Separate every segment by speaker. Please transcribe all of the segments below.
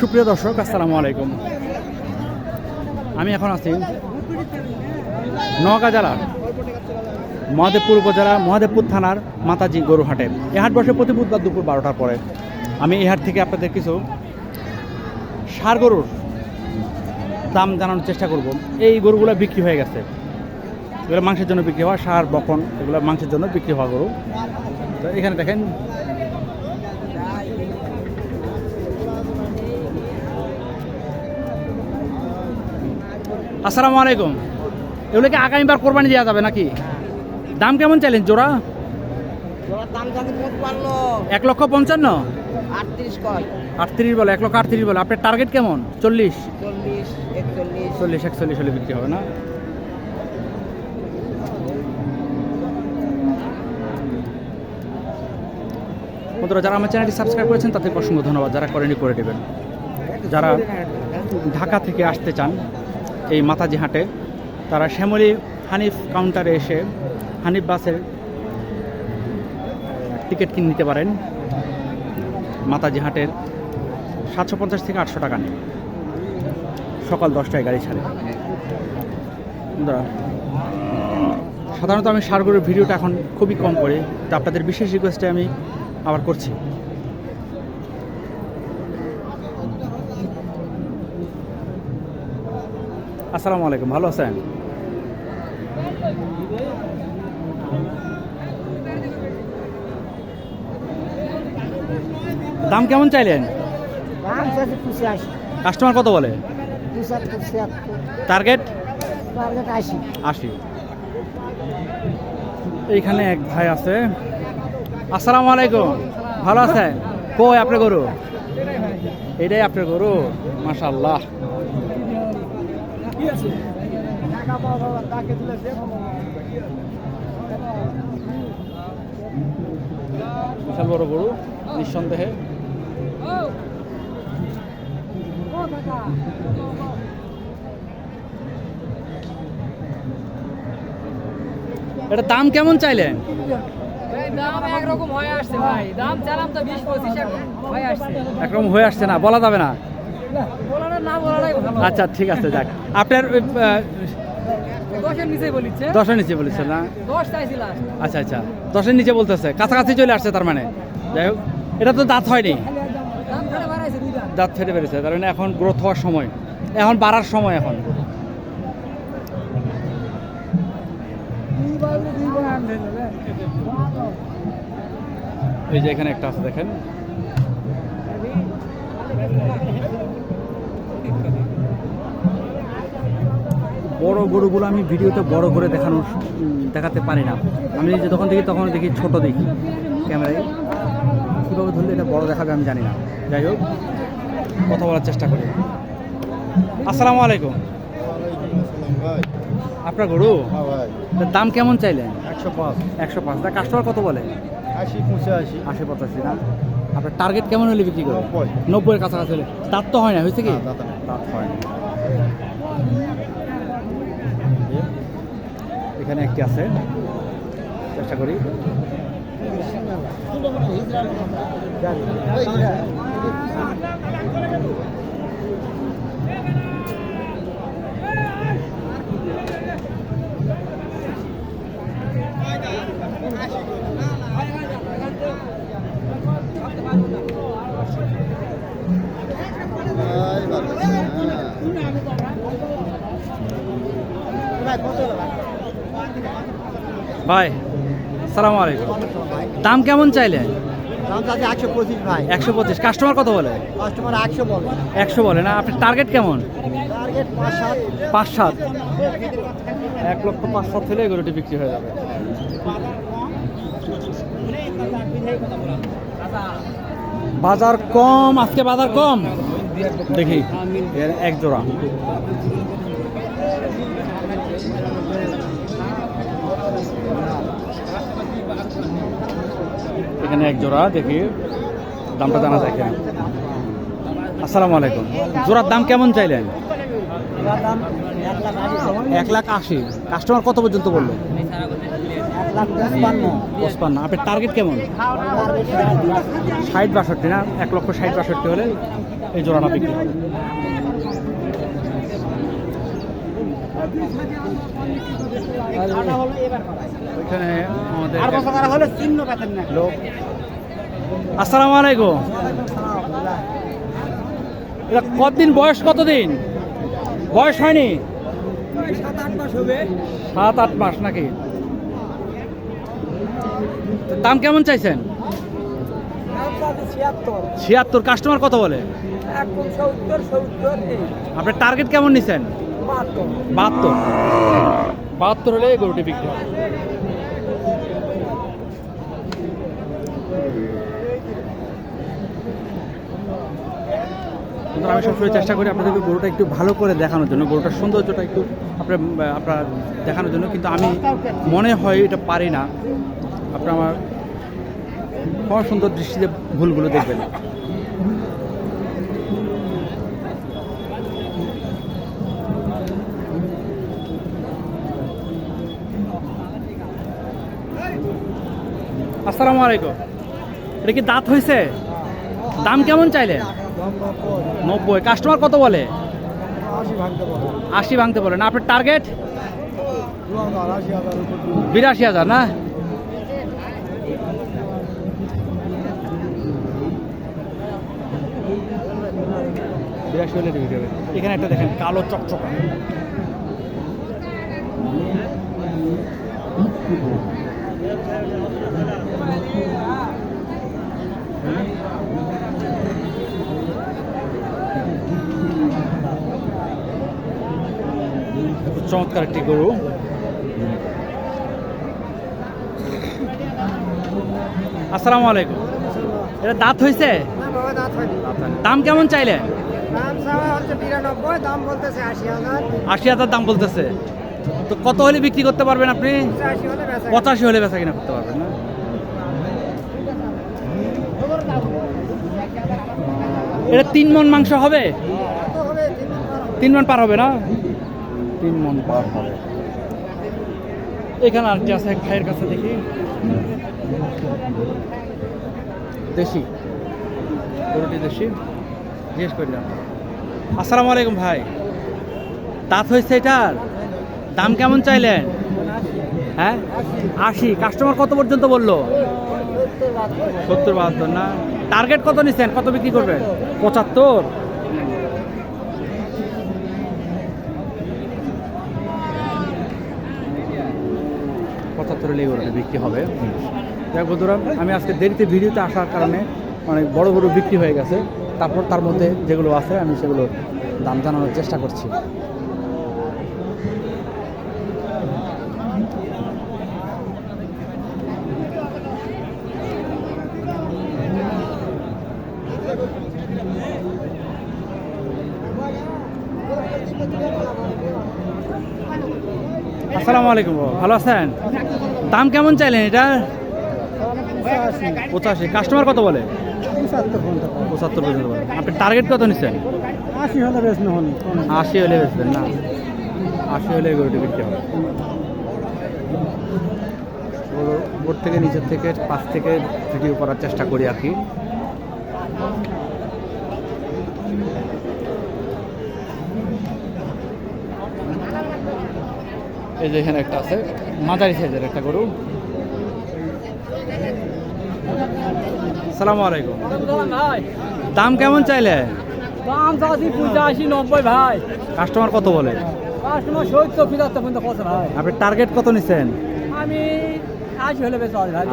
Speaker 1: সুপ্রিয় দর্শক, আসসালামু আলাইকুম। আমি এখন আছি নওগাঁ জেলার মহাদেবপুর উপজেলার মহাদেবপুর থানার মাতাজি গরুহাটে। এ হাট বসে প্রতি বুধবার দুপুর বারোটার পরে। আমি এই হাট থেকে আপনাদের কিছু সার গরুর দাম জানানোর চেষ্টা করব। এই গরুগুলো বিক্রি হয়ে গেছে। এগুলো মাংসের জন্য বিক্রি হওয়া সার, বকন, এগুলো মাংসের জন্য বিক্রি হওয়া গরু। তো এখানে দেখেন আসসালামু আলাইকুম। এগুলোকে আগামীবার কোরবানি দেওয়া যাবে নাকি? দাম কেমন চাইলেন জোড়া? এক লক্ষ পঞ্চান্ন?
Speaker 2: আটত্রিশ
Speaker 1: বলে এক লক্ষ আটত্রিশ বলে। আপনার টার্গেট কেমন? চল্লিশ?
Speaker 2: চল্লিশ একচল্লিশ।
Speaker 1: চল্লিশ একচল্লিশ হলে বিক্রি হবে না? বন্ধুরা যারা আমার চ্যানেলটি সাবস্ক্রাইব করেছেন তাদেরকে অসংখ্য ধন্যবাদ। যারা করেনি করে দেবেন যারা ঢাকা থেকে আসতে চান এই মাতাজি হাটে, তারা শ্যামলী হানিফ কাউন্টারে এসে হানিফ বাসের টিকিট কিনে নিতে পারেন। মাতাজি হাটের সাতশো পঞ্চাশ থেকে আটশো টাকা নেই সকাল দশটায় গাড়ি ছাড়ে। সাধারণত আমি সারগরের ভিডিওটা এখন খুবই কম করি, তো আপনাদের বিশেষ রিকোয়েস্টে আমি আবার করছি। আসসালামু আলাইকুম ভালো আছেন? দাম কেমন চাইলেন? কাস্টমার কত বলে? টার্গেট?
Speaker 2: আশি।
Speaker 1: এইখানে এক ভাই আছে। আসসালামু আলাইকুম। ভালো আছেন? কই আপনার গরু? এটাই আপনার গরু? মাশাল্লাহ বিশাল বড় গরু নিঃসন্দেহে। এটা দাম কেমন চাইলেন?
Speaker 3: হয়ে হয়ে
Speaker 1: একরকম হয়ে আসছে না বলা যাবে না। আচ্ছা ঠিক আছে যাক। আপনার
Speaker 3: দশের
Speaker 1: নিচে বলেছেন না? আচ্ছা আচ্ছা দশের নিচে বলতেছে কাছাকাছি চলে আসছে তার মানে। যাই হোক এটা তো দাঁত হয়নি। দাঁত ফেটে বেড়েছে তার মানে এখন গ্রোথ হওয়ার সময়। এখন বাড়ার সময় এখন। এই যে এখানে একটা আছে দেখেন। বড় গরুগুলো আমি ভিডিওতে বড় করে দেখানো দেখাতে পারি না। আমি যে যখন দেখি তখন দেখি ছোট দেখি ক্যামেরায়। কীভাবে ধরলে এটা বড় দেখাবে আমি জানি না। যাই হোক কথা বলার চেষ্টা করি। আসসালামু আলাইকুম। আপনার গরু? এটার দাম কেমন চাইলেন?
Speaker 4: একশো পাঁচ।
Speaker 1: একশো পাঁচ। তা কাস্টমার কত বলে?
Speaker 4: আশি পঁচাশি।
Speaker 1: আশি পঁচাশি না? আপনার টার্গেট কেমন হলে বিক্রি করবে
Speaker 4: নব্বই।
Speaker 1: নব্বইয়ের কাছাকাছি হলে। দাঁত তো হয় না হয়েছে কি।
Speaker 4: দাঁত
Speaker 1: হয় না। এখানে একটি আছে। চেষ্টা করি। ভাই সালাম আলাইকুম। দাম কেমন চাইলেন
Speaker 2: একশো পঁচিশ
Speaker 1: কাস্টমার কত বলে?
Speaker 2: কাস্টমার একশো বলে।
Speaker 1: একশো বলে না? আপনার টার্গেট কেমন?
Speaker 2: টার্গেট পাঁচ সাত।
Speaker 1: এক লক্ষ পাঁচ সাত হলে গরুটি বিক্রি হয়ে যাবে। বাজার কম আজকে বাজার কম? দেখি এর এক জোড়া। এখানে এক জোড়া দেখি। দামটা জানা যায় কিনা। আসসালামু আলাইকুম। জোড়ার দাম কেমন চাইলেন?
Speaker 2: এক লাখ আশি।
Speaker 1: কাস্টমার কত পর্যন্ত বলল? পঁচপান্ন। আপনার টার্গেট কেমন? ষাট বাষট্টি না? এক লক্ষ ষাট বাষট্টি হলে এই জোড়াটা বিক্রি হবে। ওইখানে আমাদের লোক। আসসালামু আলাইকুম। এটা কতদিন বয়স কতদিন? বয়স হয়নি? সাত আট মাস নাকি? দাম কেমন চাইছেন? ছিয়াত্তর। কাস্টমার কত বলে? আপনার টার্গেট কেমন নিছেন? বাহাত্তর। বাহাত্তর? হলে এই গরুটি বিক্রি হবে আমি সবসময় চেষ্টা করি আপনাদেরকে গরুটা একটু ভালো করে দেখানোর জন্য গরুটার সৌন্দর্যটা একটু আপনার আপনার দেখানোর জন্য কিন্তু আমি মনে হয় এটা পারি না। আপনার আমার সুন্দর দৃষ্টিতে ভুলগুলো দেখবেন। আসসালামু আলাইকুম। এটা কি দাঁত হয়েছে? দাম কেমন চাইলে? নব্বই। কাস্টমার কত বলে? আশি ভাঙতে বলে না আপনার টার্গেট বিরাশি হাজার না? বিরাশি হলে এখানে একটা দেখেন কালো চকচকা। চমৎকার একটি গরু। আসসালামু আলাইকুম। এটা দাঁত হয়েছে? দাম কেমন চাইলে?
Speaker 2: দাম আশি হাজার।
Speaker 1: দাম বলতেছে। তো কত হলে বিক্রি করতে পারবেন আপনি? পঁচাশি হলে বেচা কিনা। করতে পারবেন না? এটা তিন মন মাংস হবে। তিন মন পার হবে না? তিন মন পার হবে। এখানে আর কি আছে? এক ভাইয়ের কাছে দেখি। দেশি। গরুটি দেশি। জিজ্ঞেস করলাম আসসালামু আলাইকুম ভাই। দাঁত হয়েছে এটার? দাম কেমন চাইলেন? হ্যাঁ? আশি। কাস্টমার কত পর্যন্ত বলল? সত্তর বাহাত্তর না। টার্গেট কত নিচ্ছেন কত বিক্রি করবেন? পঁচাত্তর? পঁচাত্তর হলে এগুলো বিক্রি হবে। দেখ বন্ধুরা, আমি আজকে দেরিতে ভিডিওতে আসার কারণে অনেক বড় বড় বিক্রি হয়ে গেছে। তারপর তার মধ্যে যেগুলো আছে, আমি সেগুলো দাম জানানোর চেষ্টা করছি। আসসালামু আলাইকুম ভালো আছেন? দাম কেমন চাইলেন এটা? পঁচাশি। কাস্টমার কত বলে? পঁচাত্তর পর্যন্ত বলে। আপনি টার্গেট কত নিচ্ছেন?
Speaker 2: আশি হলে বেশ নহন
Speaker 1: আশি হলে বেচবেন না। আশি হলে গরুটি বিক্রি হবে। ওর- ওর থেকে নিচের থেকে পাশ থেকে ভিডিও করার চেষ্টা করি আর কি। এই যে এখানে একটা আছে। মাঝারি সাইজের একটা গরু সালামু আলাইকুম
Speaker 3: ভাই
Speaker 1: দাম কেমন চাইলে
Speaker 3: দাম চাচ্ছি পঁচাশি নব্বই ভাই
Speaker 1: কাস্টমার কত বলে
Speaker 3: কাস্টমার সত্তর পঁচাত্তর পর্যন্ত কত ভাই
Speaker 1: আপনি টার্গেট কত নিচ্ছেন
Speaker 3: আমি আশি হলে বেশ ভাই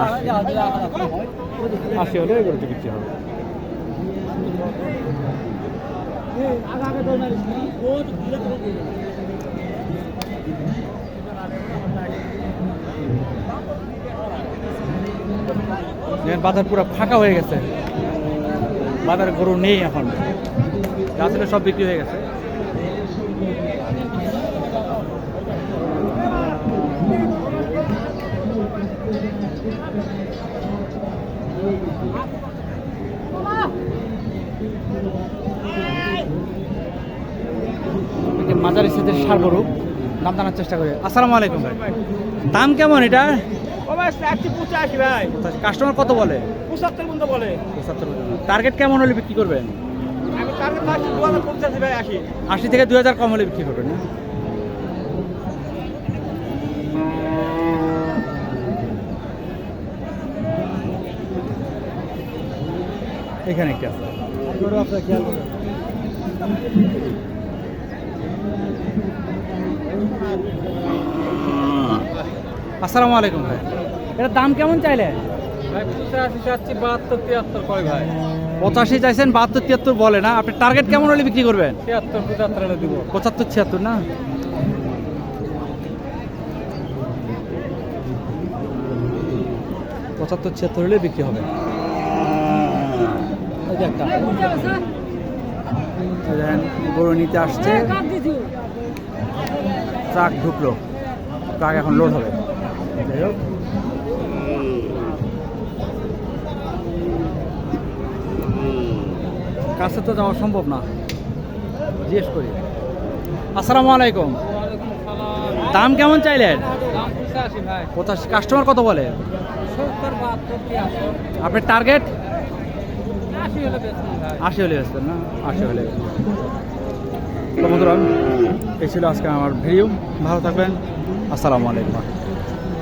Speaker 1: আশি হলে গরুটি বিক্রি হবে দেখেন বাজার পুরো ফাঁকা হয়ে গেছে। বাজারে গরু নেই এখন। ছিল সব বিক্রি হয়ে গেছে। এদিকে মাঝারি সার গরু। দাম জানার চেষ্টা করি। আসসালামু আলাইকুম। দাম কেমন এটা কাস্টমার কত বলে?
Speaker 2: পঁচাত্তর পর্যন্ত বলে।
Speaker 1: টার্গেট কেমন হলে বিক্রি করবেন? আশি। থেকে দুই হাজার কম হলে বিক্রি করবেন এখানে একটা আছে।
Speaker 2: খেয়াল
Speaker 1: আসসালামু আলাইকুম ভাই। এটার দাম কেমন চাইলে?
Speaker 2: ভাই পঁচাশি চাচ্ছি বাহাত্তর তিয়াত্তর করে ভাই?
Speaker 1: পঁচাশি চাইছেন বাহাত্তর তিয়াত্তর বলে না। আপনি টার্গেট কেমন হলে বিক্রি করবেন?
Speaker 2: তিয়াত্তর পঁচাত্তর হলে দিব।
Speaker 1: পঁচাত্তর ছিয়াত্তর না? পঁচাত্তর ছিয়াত্তর হলে বিক্রি হবে। একটা। গরু নিতে আসছে। ট্রাক ঢুকলো। ট্রাক এখন লোড হবে। যাই হোক। কাছে তো যাওয়া সম্ভব না। জিজ্ঞেস করি। আসসালামু আলাইকুম। দাম কেমন চাইলেন?
Speaker 3: পঁচাশি
Speaker 1: কাস্টমার কত বলে? আপনার টার্গেট?
Speaker 3: আশি হলে
Speaker 1: বেচবেন না? আশি হলে তো বন্ধুরা এই ছিল আজকে আমার ভিডিও। ভালো থাকবেন। আসসালামু আলাইকুম।